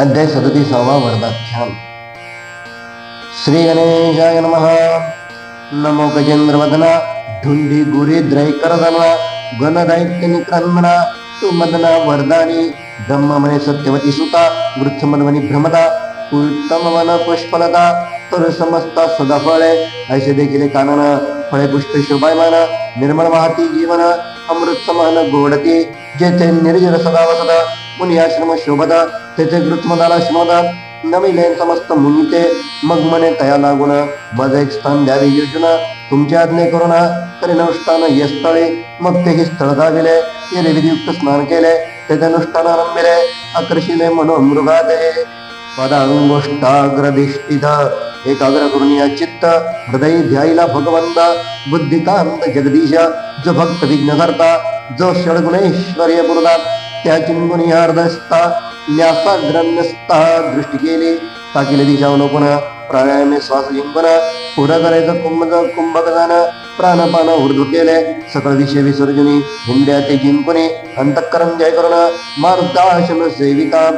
अध्याय सदतीसावा वरदाख्यान श्री गणेशाय नमः. नमो गजेंद्रवदना ढुंढी गुरी द्रैकरदना गणदैत्य निक्रंदना तू मदना वरदानी ब्रह्ममणे सत्यवती सुता वृक्षमदवनी भ्रमदा उत्तम वन पुष्पलता तर समजता सदा फळे ऐसे देखील कानन फळे पुष्प शोभायमान निर्मळ वाहती जीवन अमृत समान गोडती जेथे निर्जर सदावसद मुनी आश्रम शोभदा तेथे कृत्मदाला श्रमदा नमिले समस्त मुनिते मग मने तया लागून. मज एक स्थान द्यावे योजना. तुमच्या आज्ञे करुणा तरी अनुष्ठान ये स्थळे मग तेही स्थळ गाविले येणे विधियुक्त स्नान केले. तेथे अनुष्ठान आरंभिले. आकर्षिले मनोमृगादे पदांगोष्टाग्रधिष्ठित. एकाग्र करून या चित्त. हृदय ध्यायला भगवंत. बुद्धिकांत जगदीश. जो भक्त विघ्न करता. जो षडगुणेश्वर्य पुरदात त्या चिंगुनी हृदयस्था न्यासाग्रन्यस्था दृष्टी केली. ताकिले दिशावलोकन प्राणायामे श्वास जिंकन पुढं करायचं कुंभ कुंभक जाणं प्राणपान उर्दू केले. सकळ विषय विसर्जनी हिंड्या ते जिंकणे अंतकरण जय करून मारुताशन सेविका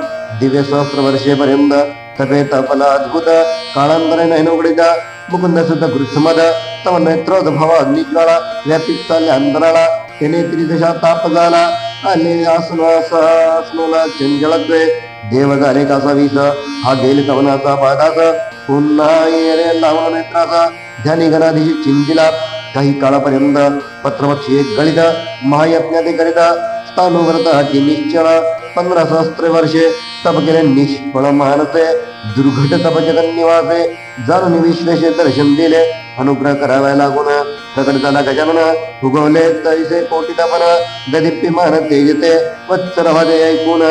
दिव्य सहस्र वर्षेपर्यंत तपे तपला अद्भुत काळांतरे नाही उघडीचा मुकुंद सुद्धा गृत्समद तव नेत्रोद भव अग्निज्वाळा व्यापित चालल्या अंतराळा त्याने त्रिदशा ताप झाला आले आसनासनोला चंचलत्वे देव झाले कासा विस हा गेल कवनाचा पादास पुन्हा येरे लावण नेत्राचा. ध्यानी गणाधीशी चिंजिला काही काळापर्यंत पत्रपक्षी एक गळित महायज्ञाने करीत स्थानुव्रत हाती निश्चळ. पंधरा सहस्त्र वर्षे तप केले निष्फळ मानसे दुर्घट तप जगन्निवासे. जाणून विश्लेषे दर्शन दिले. अनुग्रह करावा लागून प्रकट गजानन उगवले तैसे कोटी गदिप्यमान तेजते वत्सरवादे ऐकून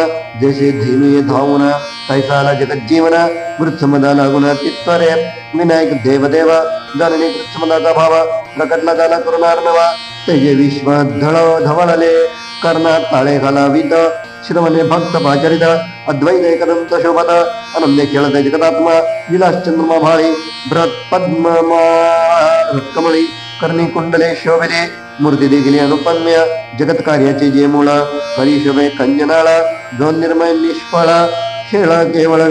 जैसे धीमी धावून तैसाला जगज्जीवन जीवन वृत्समदा लागून तित्वरे विनायक देवदेव जननी वृत्समदाचा भाव प्रकटला झाला करुणार्णवा तेजे विश्व धळ धवळले कर्णात ताळे घालावित श्रवणे भक्त पाचरित अद्वैत एकदंत शोभत अनन्य खेळत जगदात्मा विलास चंद्रमा भाळी भ्रत पद्म कमळी कर्णी कुंडले शोभिले मूर्ती देखील अनुपम्य जगत कार्याचे जे मूळ हरी शोभे कंजनाळा जो निर्मय निष्फळ खेळ केवळ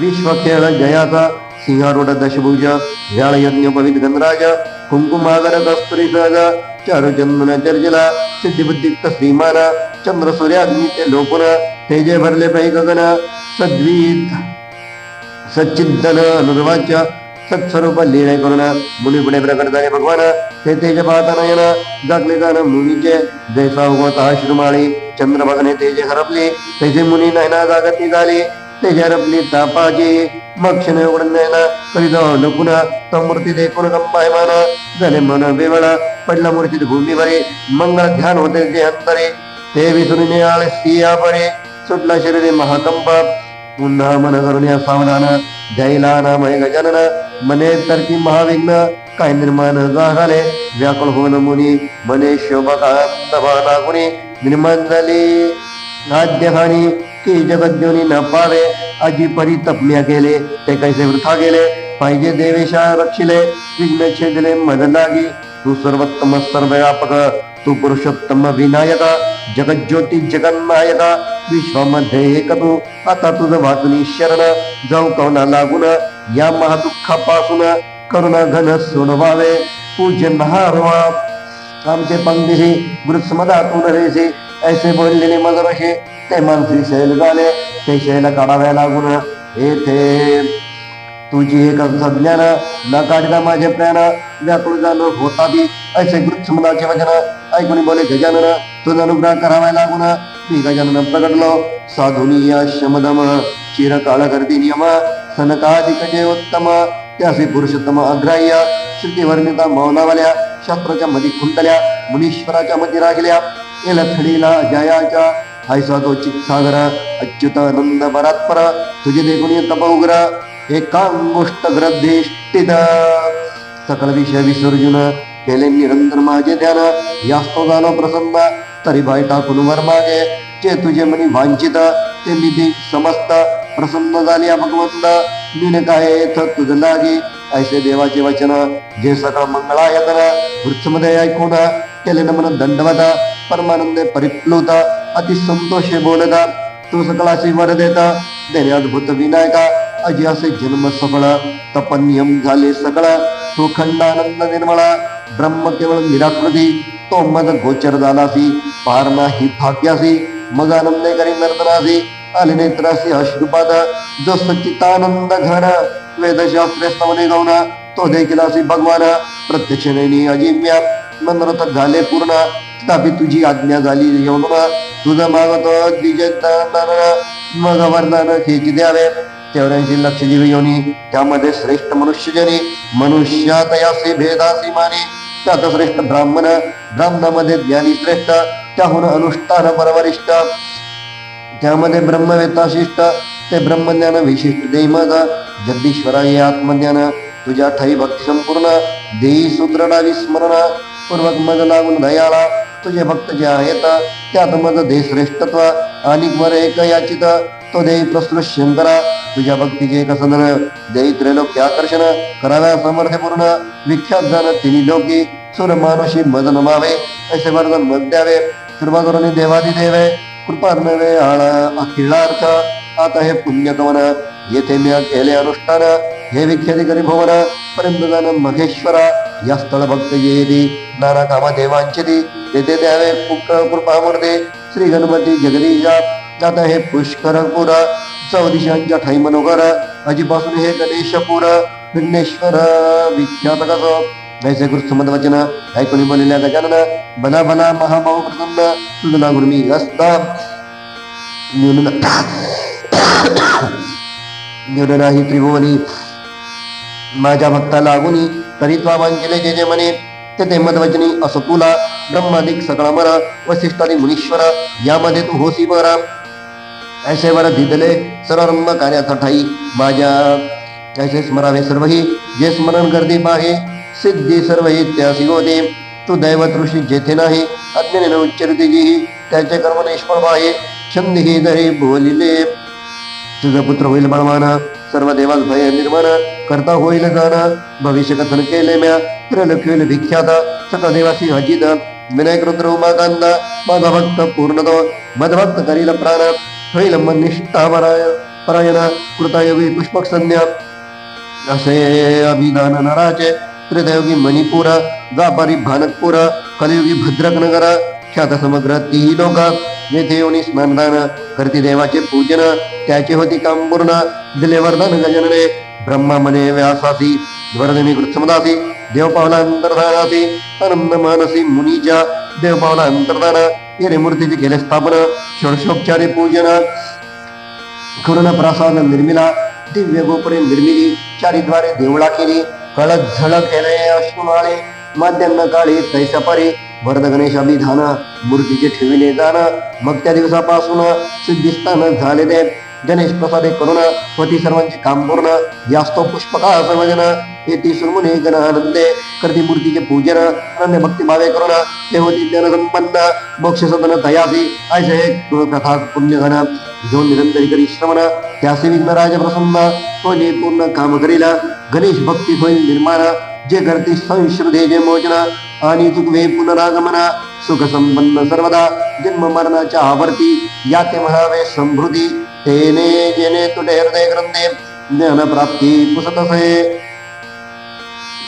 विश्व खेळ जयाचा. सिंहारूढ दशभुज व्याळ यज्ञ पवित गणराज कुंकुमागर कस्तुरी सहज चारु चंदन चर्चिला सिद्धिबुद्धिक्त श्रीमान चंद्र सूर्याग्नी ते लोपुन तेजे भरले पै गगन सद्वीत सच्चिदन अनुर्वाच्य सत्स्वरूप लीळे करून मुनी पुढे प्रकट झाले भगवान। ते तेज पाहता नयन जागले जाण मुनीचे जैसा उगवता श्रुमाळी चंद्र तेज हरपले तेजे मुनी नयना जागती झाली तेजे हरपली तापाची मग क्षण उघडून नयना करीत लकुन तो मूर्ती देखून कंपायमान झाले मन बेवळ पडला मूर्तीत भरे मंगळ ध्यान होते ते अंतरे ते विसरून आळे सिया परे सुटला शरीरे महाकंप पुन्हा मन करून या सावधान द्यायला नामय गजानन मने तरकी महाविघ्न काय निर्माण झाले व्याकुळ होन मुनी मने शोभकांत लागुनी निर्माण झाली आद्यहानी की जगद्योनी न पावे? अजी परी तपम्या केले ते कैसे वृथा गेले? पाहिजे देवेशा रक्षिले विघ्न छेदले मदनागी तू सर्वोत्तम सर्वव्यापक तू पुरुषोत्तम विनायक जगज्योती जगन्नायका विश्वामध्ये एकतो. तू आता तुझं वाचून शरण जाऊ कवना लागून. या महादुःखापासून करुणा घन सोडवावे. पूज्य नहारवा आमचे पंक्तीशी वृत्समदातून रेसे ऐसे बोललेले मजरशे ते मानसी शैल झाले ते शैल काढाव्या लागून. येथे तुझी एक संज्ञान न काढता माझे प्राण व्याकुळ झालो होता बी. ऐसे वृत्समदाचे वचन ऐकून बोले गजानन तुझा अनुग्रह करावा लागून मी गजानन प्रगटलो. साधुनी या शमदम चिरकाळ गर्दी नियम सनकाधिक उत्तम. त्यासी पुरुषोत्तम अग्राह्य श्रुतीवर्णिता मौनावाल्या शास्त्राच्या मधी खुंटल्या मुनीश्वराच्या मध्ये राहिल्या. एलथडीला जयाच्या हायसा तो चित्सागर अच्युत नंद परात्पर तुझे देखुनी तप उग्र एकांगोष्ट ग्रद्धिष्ठित सकल विषय विसर्जून केले निरंतर माझे ध्यान. यास्तो झालो प्रसन्न तरी भाई टाकून वर मागे. जे तुझे मनी वांछित ते मी समस्त. प्रसन्न झाली भगवंत. मीन काय येथ तुझ लागी? ऐसे देवाचे वचन. जे सकळ मंगळायतन वृक्षमध्ये ऐकून केले नमन दंडवत. परमानंदे परिप्लुत. अति संतोषे बोलत. तू सकळाशी वर देता. देणे अद्भुत विनायका. अजी असे जन्म सफळ. तपनियम झाले सगळं तो खंडानंद निर्मळा. ब्रह्म केवळ निराकृती. तो मद गोचर झालासी. पारना ही भाग्यासी मग आनंद करी नर्तनासी आले नेत्रासी अश्रुपाद जो सच्चितानंद घन वेदशास्त्रे स्तवने गौना तो देखील असी भगवान प्रत्यक्ष नैनी अजिव्या मनोरथ झाले पूर्ण तथापि तुझी आज्ञा झाली येऊन तुझं मागतो मग वरदान हेच द्यावे चौऱ्याऐंशी लक्ष जीव योनी त्यामध्ये श्रेष्ठ मनुष्यजनी मनुष्यात यासे भेदासी माने त्यात श्रेष्ठ ब्राह्मण ब्राह्मणामध्ये ज्ञानी श्रेष्ठ त्याहून अनुष्ठान परवरिष्ठ. त्यामध्ये ब्रह्मवेताशिष्ट ते ब्रह्मज्ञान विशिष्ट देई माझा जगदीश्वरा हे आत्मज्ञान तुझ्या ठाई भक्ती संपूर्ण देई सुदृढा विस्मरण पूर्वक मज लागून दयाला तुझे भक्त जे आहेत त्यात मज दे श्रेष्ठत्व आणि वर एक याचित तो देई प्रसृत शंकरा तुझ्या भक्तीचे एक सदन देई त्रैलोक्य आकर्षण कराव्या सामर्थ्य पूर्ण विख्यात झालं तिन्ही लोकी सुर मानुषी मज नमावे असे वर्णन मग द्यावे. कृपा करून देवादी देवे कृपा नवे आळ अखिलार्थ. आता हे पुण्यगमन येथे मी केले अनुष्ठान. हे विख्याती करी भुवन परमदान महेश्वरा. या स्थळ भक्त येदी नाना कामा देवांची तेथे द्यावे. कृपा कृपामूर्ती श्री गणपती जगदीशा. आता हे पुष्कर पुर चौदिशांच्या ठाई मनोगर अजीपासून हे गणेशपुर विघ्नेश्वर विख्यात कसं? वैसे कृष्ण वचन ऐकून बोललेल्या गजानन बना बला महाभाऊ प्रसन्न तुझं लागून मी असता न्यून न्यून नाही त्रिभुवनी। माझ्या भक्ता लागुनी तरी त्वा वांजले जे जे मने ते ते मदवचनी असो तुला ब्रह्मादिक सकळा मरा वसिष्ठादी मुनीश्वर यामध्ये तू होसी बरा ऐसे वर दिदले सर्व कार्याचा ठाई माझ्या ऐसे स्मरावे सर्वही जे स्मरण गर्दी पाहे सिद्धी सर्व इत्यासी होते. तू दैवत ऋषी जेथे नाही अज्ञाने उच्चरिते जी त्याचे कर्म निष्फळ आहे छंद ही दरे बोलिले. तुझा पुत्र होईल बळवाना सर्व देवास भय निर्माण करता होईल जाण भविष्य कथन केले म्या त्रिलोक होईल विख्यात. सकळ देवासी हजित विनायक रुद्र उमाकांदा माझा भक्त पूर्ण तो मदभक्त करील प्राण. होईल मन निष्ठा पराय परायण कृतायोगी पुष्पक संज्ञा असे अभिधान नराचे त्रिदयोगी मणिपूर व्यापारी भानकपूर कलियुगी भद्रक नगर ख्यात समग्र तीही लोक येथे येऊन स्नानदान करती देवाचे पूजन त्याचे होती काम पूर्ण दिले वरदान गजनने ब्रह्मा मने व्यासासी वरदमी कृत्समदासी देव पावला अंतर्धानासी आनंद मानसी मुनीच्या देव पावला अंतर्धान येणे मूर्तीची केले स्थापन षोडशोपचारी पूजन करुण प्रसाद निर्मिला दिव्य गोपुरे निर्मिली चारीद्वारे देवळा केली कळत झळक केले अश्रुमाळे माध्यम काळी तैसा परी. वरद गणेश अभिधान मूर्तीचे ठेविले जाण. मग त्या दिवसापासून सिद्धिस्थान झाले ते गणेश प्रसादे करुण होती सर्वांचे काम पूर्ण. यास्तो पुष्पका सर्वजन येती सुरमुने गण आनंदे. करती मूर्तीचे पूजन अनन्य भक्ती भावे करुण. ते होती ज्ञान संपन्न मोक्ष सदन तयासी ऐसे कथा पुण्यघन जो निरंतरी करी श्रवण त्यासे प्रसन्न पूर्ण काम करील, गणेश होईल निर्माण, जे करते जे मोचन, आणि चुकवे पुनरागमन सुख सर्वदा, जन्म मरणाच्या आवर्ती, याते म्हणावे समृद्धी तेने जेने तुटे हृदय ग्रंथे, ज्ञान प्राप्ती पुसत असे.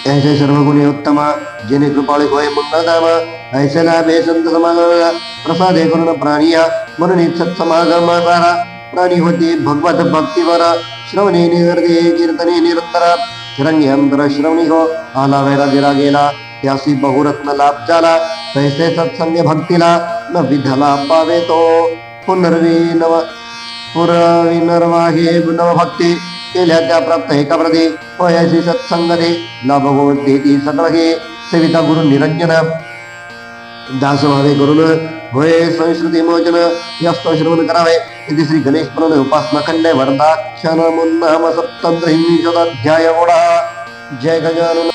ऐसे सर्व गुणे उत्तम, जेने होय ऐसे लाभे संत समागम, प्रसादे करुण प्राणिया, म्हणून सत्समागम प्राणी होती भगवत भक्तीवर श्रवणे निर्गे कीर्तने निरंतर चिरंगी अंतर श्रवणी हो आला वैराग्यला गेला त्यासी बहुरत्न लाभ झाला तैसे सत्संग भक्तीला न विधला पावे तो पुनर्वी नव पुरविनर्वाहे नव भक्ती केल्या त्या प्राप्त एका प्रती सत्संग दे लाभ देती सकळ हे सविता गुरु निरंजन दास भावे करून होय संस्कृती मोचन यास्त श्रवण करावे. इथे श्री गणेश प्रण उपासना खंडे वरदाक्षण मुन्नाम सप्तम हिंदी शताध्याय ओढा जय गजानन.